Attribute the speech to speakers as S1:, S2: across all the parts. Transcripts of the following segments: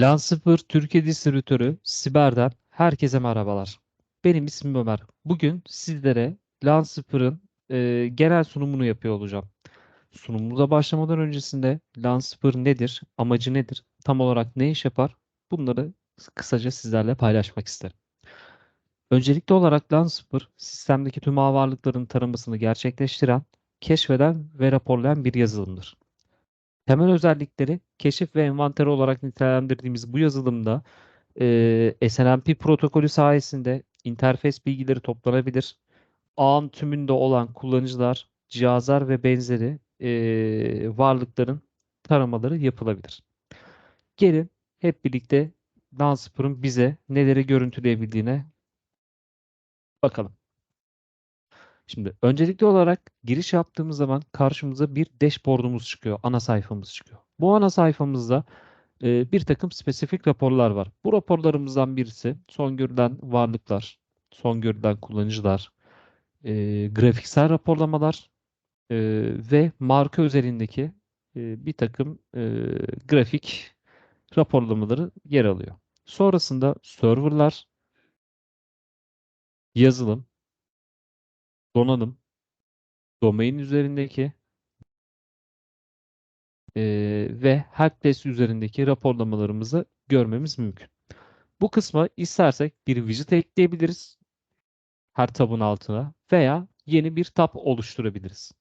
S1: Lansıpır Türkiye Distribütörü Siber'den herkese merhabalar. Benim ismim Ömer. Bugün sizlere Lansıpır'ın e, genel sunumunu yapıyor olacağım. Sunumumuza başlamadan öncesinde Lansıpır nedir, amacı nedir, tam olarak ne iş yapar bunları kısaca sizlerle paylaşmak isterim. Öncelikli olarak Lansıpır sistemdeki tüm ağ varlıkların taramasını gerçekleştiren, keşfeden ve raporlayan bir yazılımdır. Temel özellikleri keşif ve envanter olarak nitelendirdiğimiz bu yazılımda e, SNMP protokolü sayesinde interfeys bilgileri toplanabilir. Ağın tümünde olan kullanıcılar, cihazlar ve benzeri e, varlıkların taramaları yapılabilir. Gelin hep birlikte Danceper'ın bize neleri görüntüleyebildiğine bakalım. Şimdi öncelikli olarak giriş yaptığımız zaman karşımıza bir dashboard'umuz çıkıyor. Ana sayfamız çıkıyor. Bu ana sayfamızda e, bir takım spesifik raporlar var. Bu raporlarımızdan birisi son görülen varlıklar, son görülen kullanıcılar, e, grafiksel raporlamalar e, ve marka özelindeki e, bir takım e, grafik raporlamaları yer alıyor. Sonrasında serverlar, yazılım, donanım, domain üzerindeki e, ve helpdesk üzerindeki raporlamalarımızı görmemiz mümkün. Bu kısma istersek bir widget ekleyebiliriz her tabın altına veya yeni bir tab oluşturabiliriz.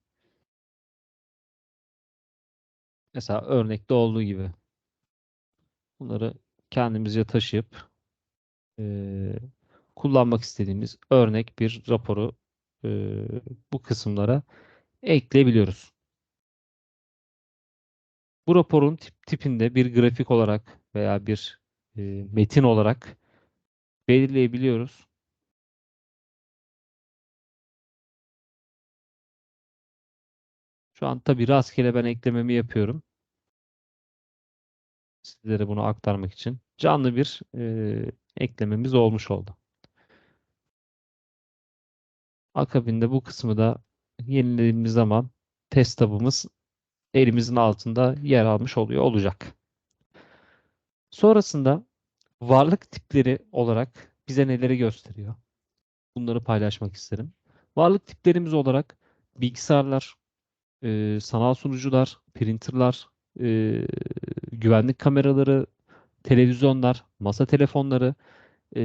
S1: Mesela örnekte olduğu gibi. Bunları kendimizce taşıyıp e, kullanmak istediğimiz örnek bir raporu e, bu kısımlara ekleyebiliyoruz. Bu raporun tip, tipinde bir grafik olarak veya bir e, metin olarak belirleyebiliyoruz. Şu an tabi rastgele ben eklememi yapıyorum. Sizlere bunu aktarmak için. Canlı bir e, eklememiz olmuş oldu. Akabinde bu kısmı da yenilediğimiz zaman test tabımız elimizin altında yer almış oluyor olacak. Sonrasında varlık tipleri olarak bize neleri gösteriyor? Bunları paylaşmak isterim. Varlık tiplerimiz olarak bilgisayarlar, e, sanal sunucular, printerlar, e, güvenlik kameraları, televizyonlar, masa telefonları, e,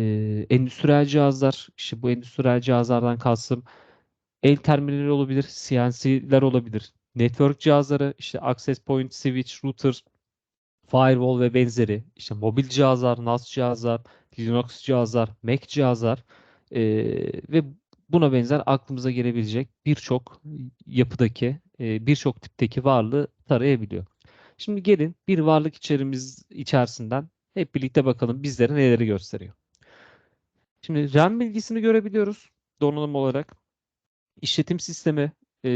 S1: endüstriyel cihazlar, işte bu endüstriyel cihazlardan kastım el terminali olabilir, CNC'ler olabilir, network cihazları, işte access point, switch, router, firewall ve benzeri, işte mobil cihazlar, NAS cihazlar, Linux cihazlar, Mac cihazlar e, ve buna benzer aklımıza gelebilecek birçok yapıdaki, e, birçok tipteki varlığı tarayabiliyor. Şimdi gelin bir varlık içerimiz içerisinden hep birlikte bakalım bizlere neleri gösteriyor. Şimdi RAM bilgisini görebiliyoruz donanım olarak. İşletim sistemi e,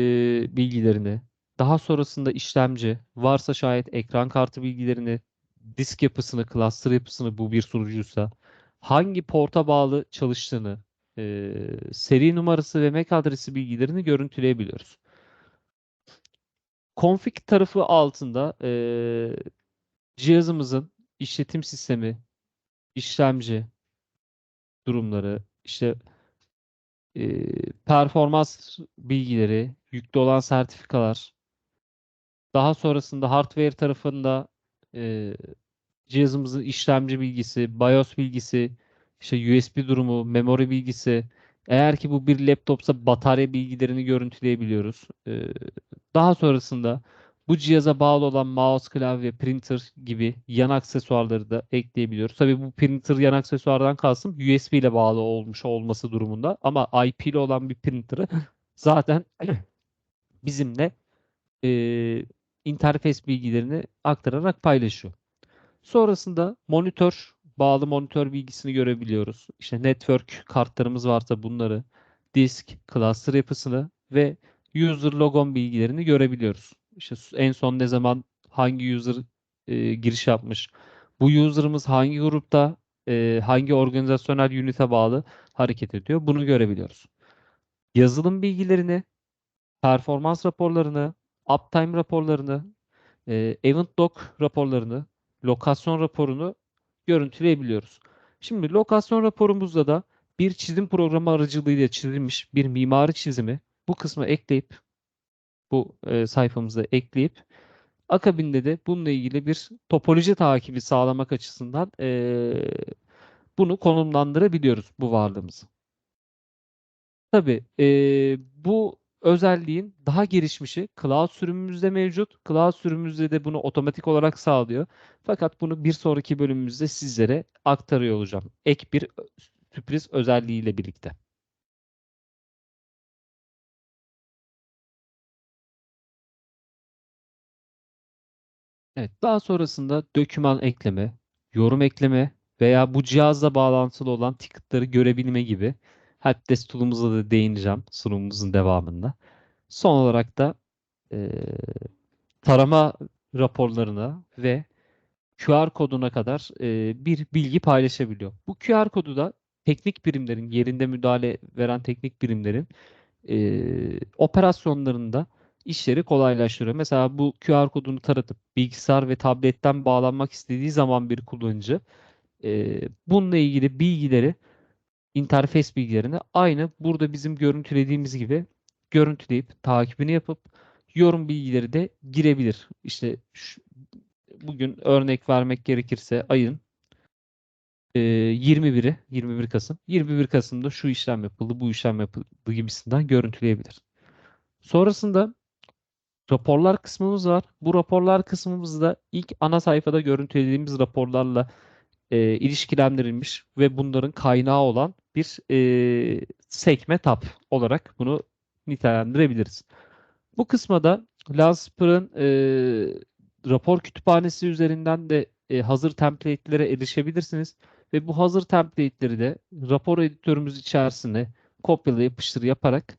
S1: bilgilerini, daha sonrasında işlemci, varsa şayet ekran kartı bilgilerini, disk yapısını, cluster yapısını bu bir sunucuysa, hangi porta bağlı çalıştığını, e, seri numarası ve MAC adresi bilgilerini görüntüleyebiliyoruz. Config tarafı altında e, cihazımızın işletim sistemi, işlemci durumları, işte e, performans bilgileri, yüklü olan sertifikalar, daha sonrasında hardware tarafında e, cihazımızın işlemci bilgisi, BIOS bilgisi, işte USB durumu, memori bilgisi, eğer ki bu bir laptopsa batarya bilgilerini görüntüleyebiliyoruz. Ee, daha sonrasında bu cihaza bağlı olan mouse, klavye, printer gibi yan aksesuarları da ekleyebiliyoruz. Tabii bu printer yan aksesuardan kalsın USB ile bağlı olmuş olması durumunda ama IP ile olan bir printer'ı zaten bizimle e, interface bilgilerini aktararak paylaşıyor. Sonrasında monitör, bağlı monitör bilgisini görebiliyoruz. İşte network kartlarımız varsa bunları, disk, cluster yapısını ve user logon bilgilerini görebiliyoruz. İşte en son ne zaman hangi user e, giriş yapmış, bu user'ımız hangi grupta, e, hangi organizasyonel unit'e bağlı hareket ediyor bunu görebiliyoruz. Yazılım bilgilerini, performans raporlarını, uptime raporlarını, e, event log raporlarını, lokasyon raporunu görüntüleyebiliyoruz. Şimdi lokasyon raporumuzda da bir çizim programı aracılığıyla çizilmiş bir mimari çizimi bu kısma ekleyip bu e, sayfamıza ekleyip akabinde de bununla ilgili bir topoloji takibi sağlamak açısından e, bunu konumlandırabiliyoruz bu varlığımızı. Tabii e, bu özelliğin daha gelişmişi Cloud sürümümüzde mevcut. Cloud sürümümüzde de bunu otomatik olarak sağlıyor. Fakat bunu bir sonraki bölümümüzde sizlere aktarıyor olacağım. Ek bir sürpriz özelliğiyle birlikte. Evet, daha sonrasında doküman ekleme, yorum ekleme veya bu cihazla bağlantılı olan ticket'ları görebilme gibi helpdesk tool'umuza da değineceğim sunumumuzun devamında. Son olarak da e, tarama raporlarına ve QR koduna kadar e, bir bilgi paylaşabiliyor. Bu QR kodu da teknik birimlerin, yerinde müdahale veren teknik birimlerin e, operasyonlarında işleri kolaylaştırıyor. Mesela bu QR kodunu taratıp bilgisayar ve tabletten bağlanmak istediği zaman bir kullanıcı e, bununla ilgili bilgileri interface bilgilerini aynı burada bizim görüntülediğimiz gibi görüntüleyip takibini yapıp yorum bilgileri de girebilir. İşte şu, bugün örnek vermek gerekirse ayın e, 21'i 21 Kasım 21 Kasım'da şu işlem yapıldı bu işlem yapıldı gibisinden görüntüleyebilir. Sonrasında raporlar kısmımız var. Bu raporlar kısmımızda ilk ana sayfada görüntülediğimiz raporlarla e, ilişkilendirilmiş ve bunların kaynağı olan bir e, sekme tab olarak bunu nitelendirebiliriz. Bu kısma da Lansper'ın e, rapor kütüphanesi üzerinden de e, hazır template'lere erişebilirsiniz. Ve bu hazır template'leri de rapor editörümüz içerisine kopyala yapıştır yaparak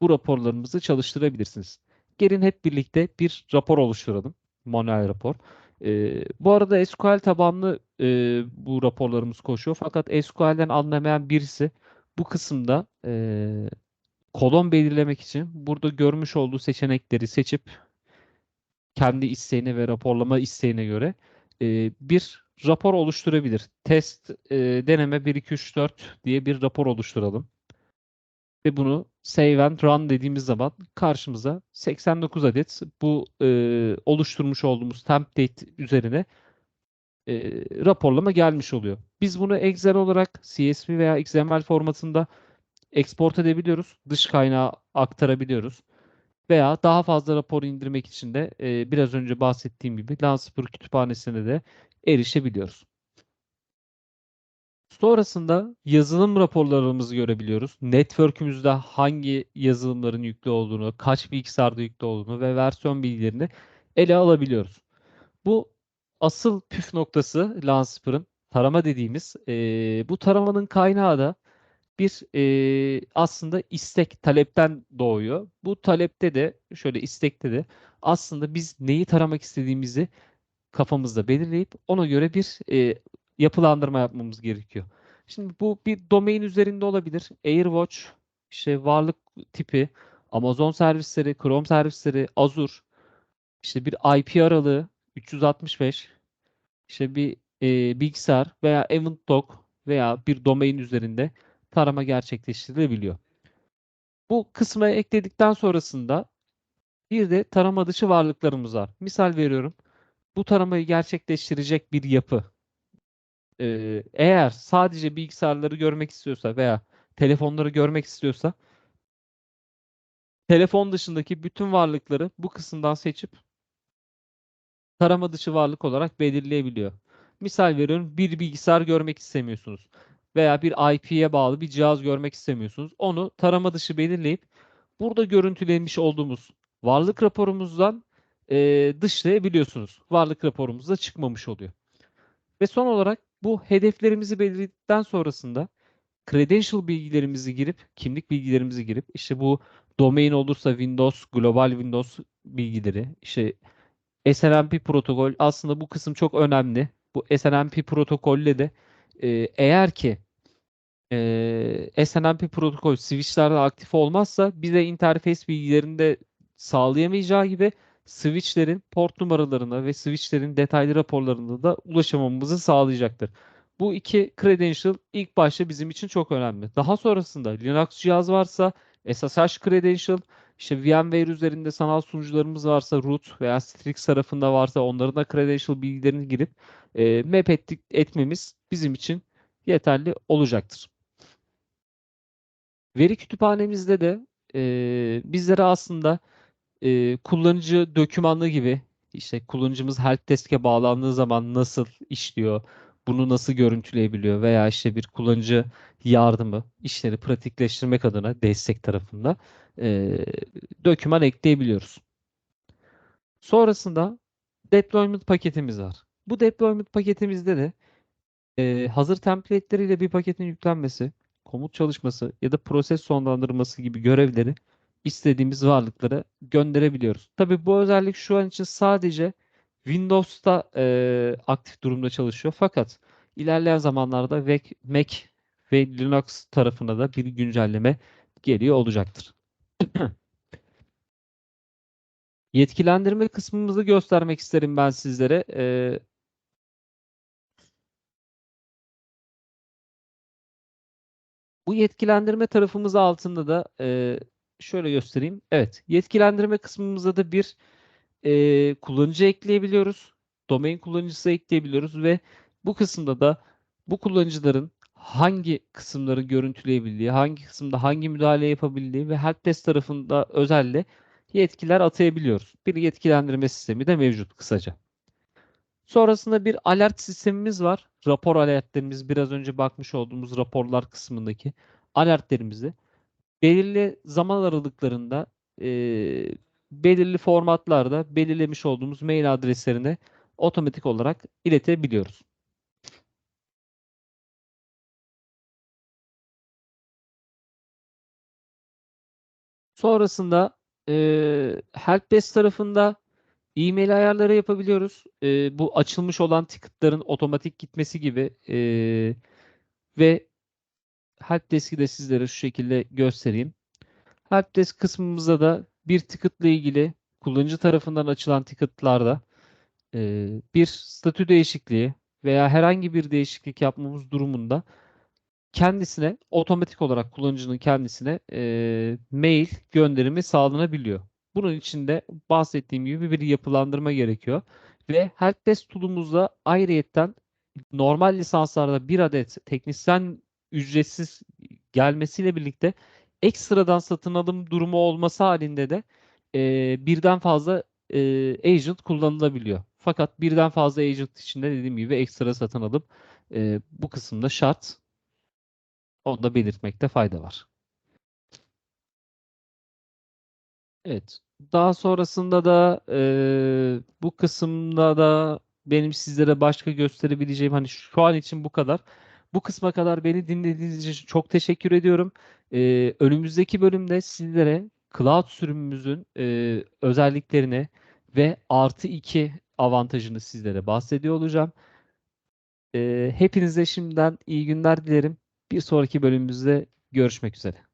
S1: bu raporlarımızı çalıştırabilirsiniz. Gelin hep birlikte bir rapor oluşturalım. Manuel rapor. E, bu arada SQL tabanlı e, bu raporlarımız koşuyor. Fakat SQL'den anlamayan birisi bu kısımda e, kolon belirlemek için burada görmüş olduğu seçenekleri seçip kendi isteğine ve raporlama isteğine göre e, bir rapor oluşturabilir. Test e, deneme 1 2 3 4 diye bir rapor oluşturalım. Ve bunu save and run dediğimiz zaman karşımıza 89 adet bu e, oluşturmuş olduğumuz template üzerine e, raporlama gelmiş oluyor. Biz bunu Excel olarak CSV veya XML formatında export edebiliyoruz. Dış kaynağı aktarabiliyoruz. Veya daha fazla rapor indirmek için de e, biraz önce bahsettiğim gibi Landsper kütüphanesine de erişebiliyoruz. Sonrasında yazılım raporlarımızı görebiliyoruz. Network'ümüzde hangi yazılımların yüklü olduğunu, kaç bilgisayarda yüklü olduğunu ve versiyon bilgilerini ele alabiliyoruz. Bu asıl püf noktası Lansper'ın tarama dediğimiz. E, bu taramanın kaynağı da bir e, aslında istek talepten doğuyor. Bu talepte de şöyle istekte de aslında biz neyi taramak istediğimizi kafamızda belirleyip ona göre bir e, yapılandırma yapmamız gerekiyor. Şimdi bu bir domain üzerinde olabilir. Airwatch, işte varlık tipi, Amazon servisleri, Chrome servisleri, Azure, işte bir IP aralığı 365, işte bir e, bilgisayar veya event dog veya bir domain üzerinde tarama gerçekleştirilebiliyor. Bu kısmı ekledikten sonrasında bir de tarama dışı varlıklarımız var. Misal veriyorum. Bu taramayı gerçekleştirecek bir yapı. Ee, eğer sadece bilgisayarları görmek istiyorsa veya telefonları görmek istiyorsa telefon dışındaki bütün varlıkları bu kısımdan seçip tarama dışı varlık olarak belirleyebiliyor. Misal veriyorum bir bilgisayar görmek istemiyorsunuz veya bir IP'ye bağlı bir cihaz görmek istemiyorsunuz. Onu tarama dışı belirleyip burada görüntülenmiş olduğumuz varlık raporumuzdan e, dışlayabiliyorsunuz. Varlık raporumuzda çıkmamış oluyor. Ve son olarak bu hedeflerimizi belirledikten sonrasında credential bilgilerimizi girip, kimlik bilgilerimizi girip işte bu domain olursa Windows, global Windows bilgileri, işte SNMP protokol aslında bu kısım çok önemli. Bu SNMP protokolle de e, eğer ki e, SNMP protokol switchlerde aktif olmazsa bize interface bilgilerinde sağlayamayacağı gibi switchlerin port numaralarına ve switchlerin detaylı raporlarına da ulaşamamızı sağlayacaktır. Bu iki credential ilk başta bizim için çok önemli. Daha sonrasında Linux cihaz varsa SSH credential, işte VMware üzerinde sanal sunucularımız varsa root veya Strix tarafında varsa onların da credential bilgilerini girip e, map ettik, etmemiz bizim için yeterli olacaktır. Veri kütüphanemizde de e, bizlere aslında e, kullanıcı dokümanlı gibi işte kullanıcımız helpdesk'e bağlandığı zaman nasıl işliyor, bunu nasıl görüntüleyebiliyor veya işte bir kullanıcı yardımı işleri pratikleştirmek adına destek tarafında e, doküman ekleyebiliyoruz. Sonrasında deployment paketimiz var. Bu deployment paketimizde de e, hazır template'leriyle bir paketin yüklenmesi, komut çalışması ya da proses sonlandırması gibi görevleri istediğimiz varlıklara gönderebiliyoruz. Tabii bu özellik şu an için sadece Windows'ta e, aktif durumda çalışıyor. Fakat ilerleyen zamanlarda Mac ve Linux tarafına da bir güncelleme geliyor olacaktır. Yetkilendirme kısmımızı göstermek isterim ben sizlere. Ee, bu yetkilendirme tarafımız altında da e, şöyle göstereyim. Evet, yetkilendirme kısmımızda da bir e, kullanıcı ekleyebiliyoruz. Domain kullanıcısı ekleyebiliyoruz ve bu kısımda da bu kullanıcıların hangi kısımları görüntüleyebildiği, hangi kısımda hangi müdahale yapabildiği ve helpdesk tarafında özelle yetkiler atayabiliyoruz. Bir yetkilendirme sistemi de mevcut kısaca. Sonrasında bir alert sistemimiz var. Rapor alertlerimiz biraz önce bakmış olduğumuz raporlar kısmındaki alertlerimizi belirli zaman aralıklarında e, belirli formatlarda belirlemiş olduğumuz mail adreslerine otomatik olarak iletebiliyoruz. Sonrasında e, Helpdesk tarafında e-mail ayarları yapabiliyoruz. E, bu açılmış olan ticketların otomatik gitmesi gibi e, ve Helpdesk'i de sizlere şu şekilde göstereyim. Helpdesk kısmımızda da bir ticket'la ilgili kullanıcı tarafından açılan ticket'larda e, bir statü değişikliği veya herhangi bir değişiklik yapmamız durumunda kendisine otomatik olarak kullanıcının kendisine e, mail gönderimi sağlanabiliyor. Bunun için de bahsettiğim gibi bir yapılandırma gerekiyor. Ve helpdesk tool'umuzda ayrıyetten normal lisanslarda bir adet teknisyen ücretsiz gelmesiyle birlikte ekstradan satın alım durumu olması halinde de e, birden fazla e, agent kullanılabiliyor. Fakat birden fazla agent içinde dediğim gibi ekstra satın alıp e, bu kısımda şart. Onu da belirtmekte fayda var. Evet. Daha sonrasında da e, bu kısımda da benim sizlere başka gösterebileceğim hani şu an için bu kadar. Bu kısma kadar beni dinlediğiniz için çok teşekkür ediyorum. E, önümüzdeki bölümde sizlere cloud sürümümüzün e, özelliklerini ve artı iki avantajını sizlere bahsediyor olacağım. E, hepinize şimdiden iyi günler dilerim. Bir sonraki bölümümüzde görüşmek üzere.